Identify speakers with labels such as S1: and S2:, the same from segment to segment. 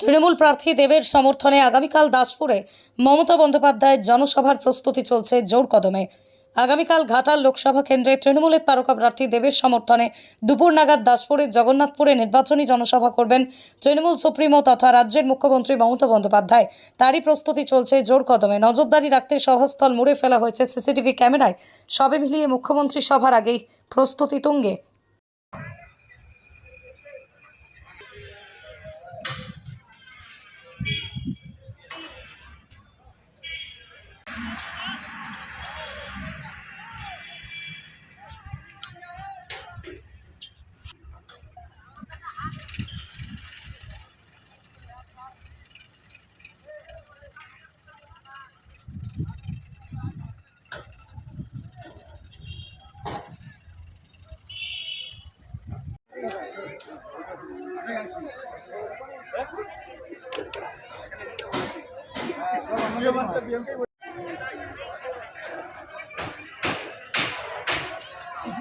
S1: তৃণমূল প্রার্থী দেবের সমর্থনে আগামীকাল দাসপুরে মমতা বন্দ্যোপাধ্যায়ের জনসভার প্রস্তুতি চলছে জোর কদমে। আগামীকাল ঘাটাল লোকসভা কেন্দ্রে তৃণমূলের তারকা প্রার্থী দেবের সমর্থনে দুপুর নাগাদ দাসপুরের জগন্নাথপুরে নির্বাচনী জনসভা করবেন তৃণমূল সুপ্রিমো তথা রাজ্যের মুখ্যমন্ত্রী মমতা বন্দ্যোপাধ্যায়। তারই প্রস্তুতি চলছে জোর কদমে। নজরদারি রাখতে সভাস্থল মুড়ে ফেলা হয়েছে সিসিটিভি ক্যামেরায়। সবে মিলিয়ে মুখ্যমন্ত্রী সভার আগেই প্রস্তুতি তুঙ্গে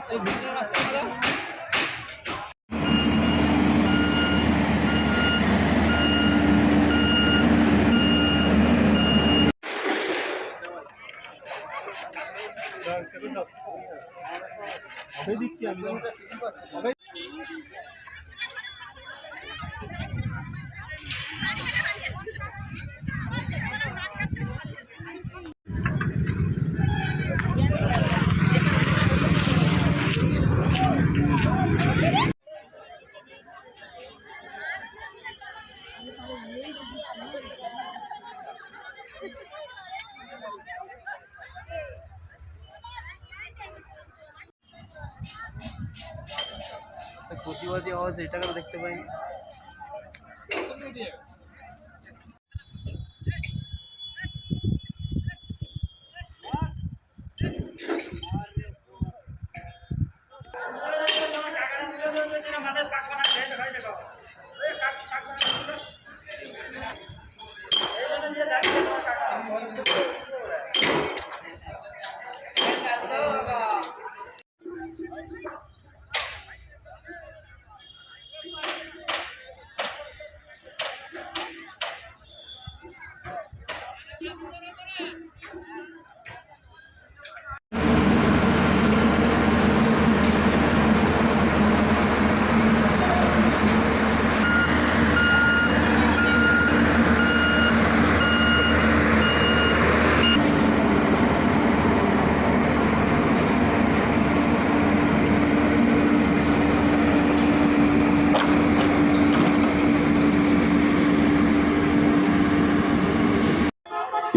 S1: এই ভিডিও রাখতে সেদিক
S2: প্রতিবাদী আওয়াজ এটা দেখতে পাইনি?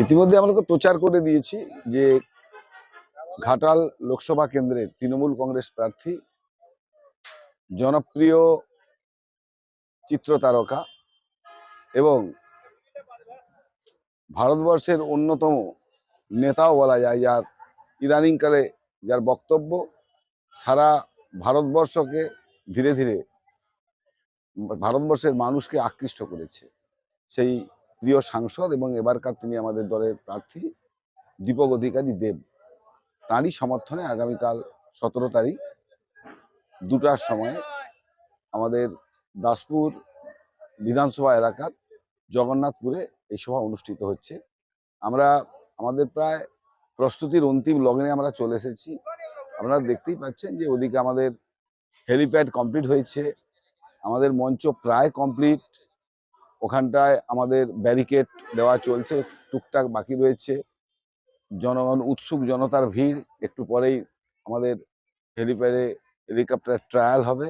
S3: ইতিমধ্যে আমরা তো প্রচার করে দিয়েছি যে ঘাটাল লোকসভা কেন্দ্রের তৃণমূল কংগ্রেস প্রার্থী, জনপ্রিয় চিত্রতারকা এবং ভারতবর্ষের অন্যতম নেতাও বলা যায়, যার ইদানিংকালে যার বক্তব্য সারা ভারতবর্ষকে ধীরে ধীরে, ভারতবর্ষের মানুষকে আকৃষ্ট করেছে। সেই প্রিয় সাংসদ এবং এবারকার তিনি আমাদের দলের প্রার্থী, দীপক অধিকারী দেব। তারই সমর্থনে আগামীকাল সতেরো তারিখ দুটার সময় আমাদের দাসপুর বিধানসভা এলাকার জগন্নাথপুরে এই সভা অনুষ্ঠিত হচ্ছে। আমরা আমাদের প্রায় প্রস্তুতির অন্তিম লগ্নে আমরা চলে এসেছি। আপনারা দেখতেই পাচ্ছেন যে ওদিকে আমাদের হেলিপ্যাড কমপ্লিট হয়েছে। আমাদের মঞ্চ প্রায় কমপ্লিট। ওখানটায় আমাদের ব্যারিকেড দেওয়া চলছে, টুকটাক বাকি রয়েছে। জনগণ উৎসুক, জনতার ভিড়, একটু পরেই আমাদের হেলিপ্যাডে হেলিকপ্টার ট্রায়াল হবে,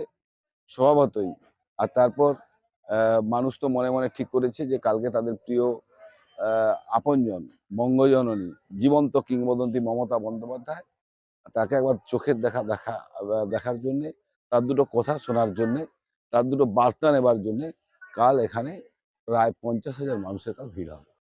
S3: স্বভাবতই। আর তারপর মানুষ তো মনে মনে ঠিক করেছে যে কালকে তাদের প্রিয় আপনজন, বঙ্গজননী, জীবন্ত কিংবদন্তি মমতা বন্দ্যোপাধ্যায়, তাকে একবার চোখের দেখা দেখা, দেখার জন্যে, তার দুটো কথা শোনার জন্যে, তার দুটো বার্তা নেবার জন্যে কাল এখানে প্রায় পঞ্চাশ হাজার মানুষের ভিড় হবে।